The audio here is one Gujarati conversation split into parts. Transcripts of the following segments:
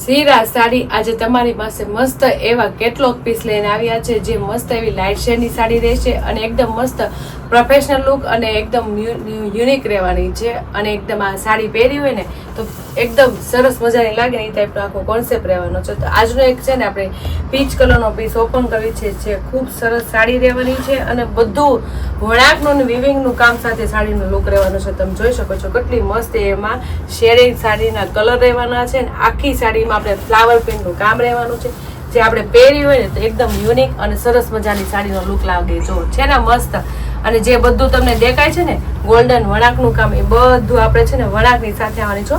સીરા સાડી આજે તમારી પાસે મસ્ત એવા કેટલોક પીસ લઈને આવ્યા છે, જે મસ્ત એવી લાઇટ શેડની સાડી રહેશે અને એકદમ મસ્ત પ્રોફેશનલ લુક અને એકદમ યુનિક રહેવાની છે. અને એકદમ આ સાડી પહેરી હોય ને, તો એકદમ સરસ મજાની લાગે ને એ ટાઈપનો આખો કોન્સેપ્ટ રહેવાનો છે. તો આજનો એક છે ને આપણે પીચ કલરનો પીસ ઓપન કરવી છે, જે ખૂબ સરસ સાડી રહેવાની છે અને બધું વણાકનું અને વિવિંગનું કામ સાથે સાડીનો લુક રહેવાનો છે. તમે જોઈ શકો છો કેટલી મસ્ત એમાં શેડિંગ સાડીના કલર રહેવાના છે અને આખી સાડીમાં આપણે ફ્લાવર પ્રિન્ટનું કામ રહેવાનું છે. જે આપણે પહેરી હોય ને તો એકદમ યુનિક અને સરસ મજાની સાડીનો લુક લાગે જો છે ને મસ્ત. અને જે બધું તમને દેખાય છે ને ગોલ્ડન વણાકનું કામ, એ બધું આપણે છે ને વણાકની સાથે આવવાની છો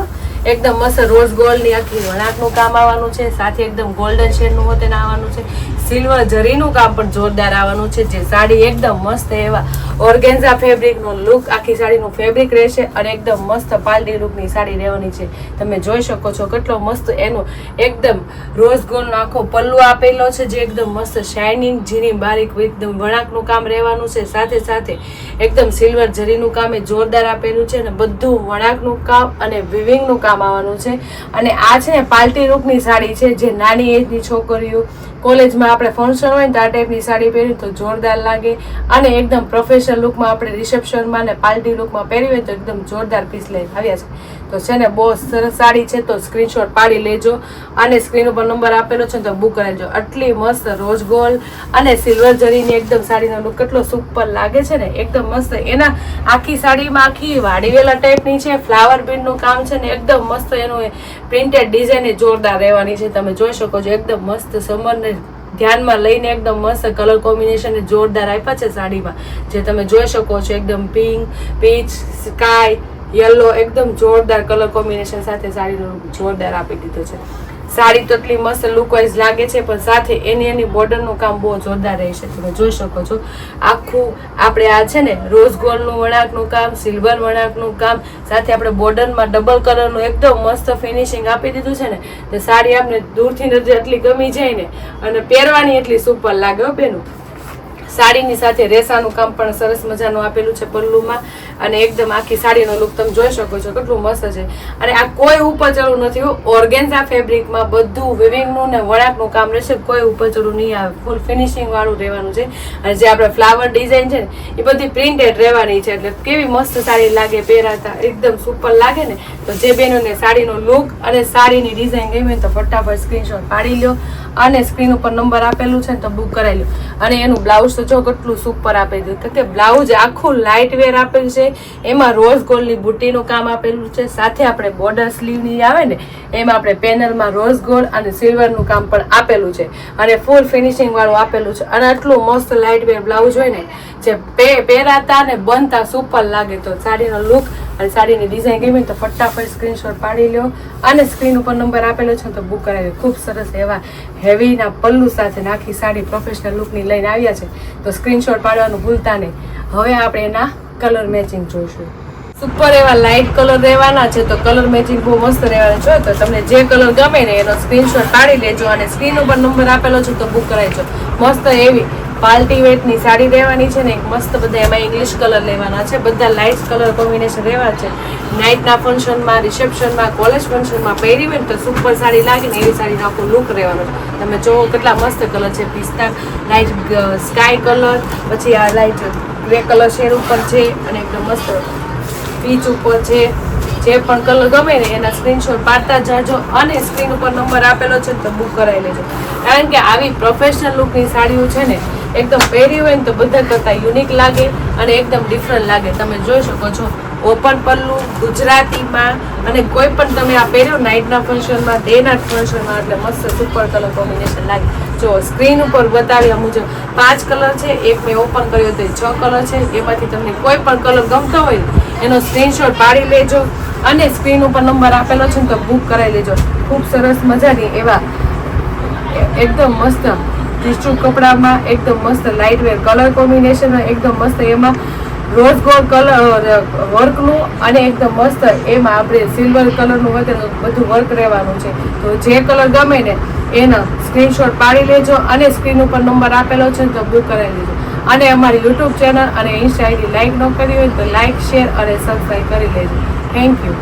એકદમ મસ્ત રોઝ ગોલ્ડની આખી વણાકનું કામ આવવાનું છે. સાથે એકદમ ગોલ્ડન શેડનું હોતે આવવાનું છે. સિલ્વર જરીનું કામ પણ જોરદાર આવવાનું છે જે સાડી એકદમ મસ્ત એવા ઓર્ગેન્ઝા ફેબ્રિકનો લુક આખી સાડીનું ફેબ્રિક રહેશે અને એકદમ મસ્ત પાલટી લુકની સાડી રહેવાની છે. તમે જોઈ શકો છો કેટલો મસ્ત એનો એકદમ રોઝ ગોલ્ડનો આખો પલ્લુ આપેલો છે જે એકદમ મસ્ત શાઇનિંગ ઝીણી બારીક એકદમ વણાકનું કામ રહેવાનું છે. સાથે સાથે એકદમ સિલ્વર જરીનું કામ એ જોરદાર આપેલું છે અને બધું વણાકનું કામ અને વિવિંગનું કામ આવવાનું છે. અને આ છે ને પાલટી રૂપની સાડી છે, જે નાની એજની છોકરીઓ કોલેજમાં આપણે ફંક્શન હોય ને આ ટાઈપની સાડી પહેરી તો જોરદાર લાગે. અને એકદમ પ્રોફેશનલ લુકમાં આપણે રિસેપ્શનમાં ને પાલટી લુકમાં પહેરી હોય તો એકદમ જોરદાર પીસ લઈને આવ્યા છે. તો છે ને બહુ સરસ સાડી છે, તો સ્ક્રીનશોટ પાડી લેજો. અને સ્ક્રીન ઉપર નંબર આપેલો છે તો બુક કરાવજો આટલી મસ્ત રોઝ ગોલ્ડ અને સિલ્વર જરીની એકદમ સાડીનો લુક કેટલો સુપર લાગે છે ને. એકદમ મસ્ત. એના આખી સાડીમાં આખી વાડીવેલા ટાઈપની છે ફ્લાવર બીનનું કામ છે ને, એકદમ મસ્ત એનું પ્રિન્ટેડ ડિઝાઇન જોરદાર રહેવાની છે. તમે જોઈ શકો છો, એકદમ મસ્ત સમરને ધ્યાનમાં લઈને એકદમ મસ્ત કલર કોમ્બિનેશન જોરદાર આપ્યા છે સાડીમાં. જે તમે જોઈ શકો છો, એકદમ પિંક પીચ સ્કાય યલો એકદમ જોરદાર કલર કોમ્બિનેશન સાથે સાડીનો જોરદાર આપી દીધો છે. સાડી તો એટલી મસ્ત લુકવાઇઝ લાગે છે, પણ સાથે એની એની બોર્ડરનું કામ બહુ જોરદાર રહેશે તમે જોઈ શકો છો. આખું આપણે આ છે ને રોઝ ગોલ્ડનું વણાકનું કામ સિલ્વર વણાકનું કામ, સાથે આપણે બોર્ડરમાં ડબલ કલરનું એકદમ મસ્ત ફિનિશિંગ આપી દીધું છે ને, તો સાડી આપણે દૂરથી નજર એટલી ગમી જાય ને, અને પહેરવાની એટલી સુપર લાગે હો બેનું સાડીની સાથે રેસાનું કામ પણ સરસ મજાનું આપેલું છે પલ્લુમાં. અને એકદમ આખી સાડીનો લુક તમે જોઈ શકો છો, કેટલું મસ્ત છે. અને આ કોઈ ઉપર ચડવું નથી ઓર્ગેન્ઝા ફેબ્રિકમાં બધું વિવિંગનું ને વળાકનું કામ રહેશે, કોઈ ઉપર ચડવું નહીં આવે ફૂલ ફિનિશિંગ વાળું રહેવાનું છે. અને જે આપણે ફ્લાવર ડિઝાઇન છે ને, એ બધી પ્રિન્ટેડ રહેવાની છે, એટલે કેવી મસ્ત સાડી લાગે પહેરાતા, એકદમ સુપર લાગે ને, તો જે બહેનોને સાડીનો લુક અને સાડીની ડિઝાઇન ગમી તો ફટાફટ સ્ક્રીનશોટ પાડી લો અને સ્ક્રીન ઉપર નંબર આપેલું છે તો બુક કરાવી લો અને એનું બ્લાઉઝ તો કેટલું સુપર આપી દીધું કે બ્લાઉઝ આખું લાઇટ વેર આપેલું છે, એમાં રોઝ ગોલ્ડની બુટ્ટીનું કામ આપેલું છે, સાથે આપણે બોર્ડર સ્લીવની આવે ને, એમાં આપણે પેનલમાં રોઝ ગોલ્ડ અને સિલ્વરનું કામ પણ આપેલું છે. અને ફૂલ ફિનિશિંગ વાળું આપેલું છે. અને આટલું મસ્ત લાઇટ વેર બ્લાઉઝ હોય ને, જે પહેરાતા ને બનતા સુપર લાગે તો સાડીનો લુક અને સાડીની ડિઝાઇન ગમી તો ફટાફટ સ્ક્રીનશોટ પાડી લો અને સ્ક્રીન ઉપર નંબર આપેલો છે તો બુક કરાવી ખૂબ સરસ એવા હેવીના પલ્લુ સાથે નાખી સાડી પ્રોફેશનલ લુકની લઈને આવ્યા છે. તો સ્ક્રીનશોટ પાડવાનું ભૂલતા નહીં. હવે આપણે એના કલર મેચિંગ જોઈશું. સુપર એવા લાઇટ કલર રહેવાના છે તો કલર મેચિંગ બહુ મસ્ત રહેવાના છે. તો તમને જે કલર ગમે ને એનો સ્ક્રીનશોટ પાડી લેજો અને સ્ક્રીન ઉપર નંબર આપેલો છે તો બુક કરાવજો મસ્ત એવી પાર્ટી વેટની સાડી રહેવાની છે ને એક મસ્ત બધા એમાં ઇંગ્લિશ કલર લેવાના છે. બધા લાઇટ કલર કોમ્બિનેશન રહેવાના છે. નાઇટના ફંક્શનમાં રિસેપ્શનમાં કોલેજ ફંક્શનમાં પહેરી હોય ને તો સુપર સાડી લાગે ને એવી સાડીનો આખો લુક રહેવાનો તમે જોવો કેટલા મસ્ત કલર છે. પિસ્તા લાઇટ સ્કાય કલર પછી આ લાઇટ ગ્રે કલર શેર ઉપર છે અને એકદમ મસ્ત પીચ ઉપર છે. જે પણ કલર ગમે ને એના સ્ક્રીનશોટ પાડતા જાજો અને સ્ક્રીન ઉપર નંબર આપેલો છે તો બુક કરાવી લેજો. કારણ કે આવી પ્રોફેશનલ લુકની સાડીઓ છે ને એકદમ પહેરી હોય ને તો બધા કરતાં યુનિક લાગે અને એકદમ ડિફરન્ટ લાગે. તમે જોઈ શકો છો ઓપન પલ્લુ, ગુજરાતીમાં, અને કોઈ પણ તમે આ પહેર્યો નાઇટના ફંક્શનમાં ડેના ફંક્શનમાં એટલે મસ્ત સુપર કલર કોમ્બિનેશન લાગે. જો સ્ક્રીન ઉપર બતાવ્યા મુજબ પાંચ કલર છે, એક મેં ઓપન કર્યો તો છ કલર છે, એમાંથી તમને કોઈ પણ કલર ગમતો હોય, એનો સ્ક્રીનશોટ પાડી લેજો અને સ્ક્રીન ઉપર નંબર આપેલો છે ને તો બુક કરાવી લેજો. ખૂબ સરસ મજાની એવા એકદમ મસ્ત ટીસ્યુ કપડામાં એકદમ મસ્ત લાઇટ વેર કલર કોમ્બિનેશન એકદમ મસ્ત એમાં રોઝ ગોલ્ડ કલર વર્કનું અને એકદમ મસ્ત એમાં આપણે સિલ્વર કલરનું તો બધું વર્ક રહેવાનું છે. તો જે કલર ગમે ને એનો સ્ક્રીનશોટ પાડી લેજો અને સ્ક્રીન ઉપર નંબર આપેલો છે તો બુક કરાવી લેજો અને અમારી યુટ્યુબ ચેનલ અને ઇન્સ્ટા આઈડી લાઇક ન કરી હોય તો લાઇક શેર અને સબસ્ક્રાઈબ કરી લેજો. Thank you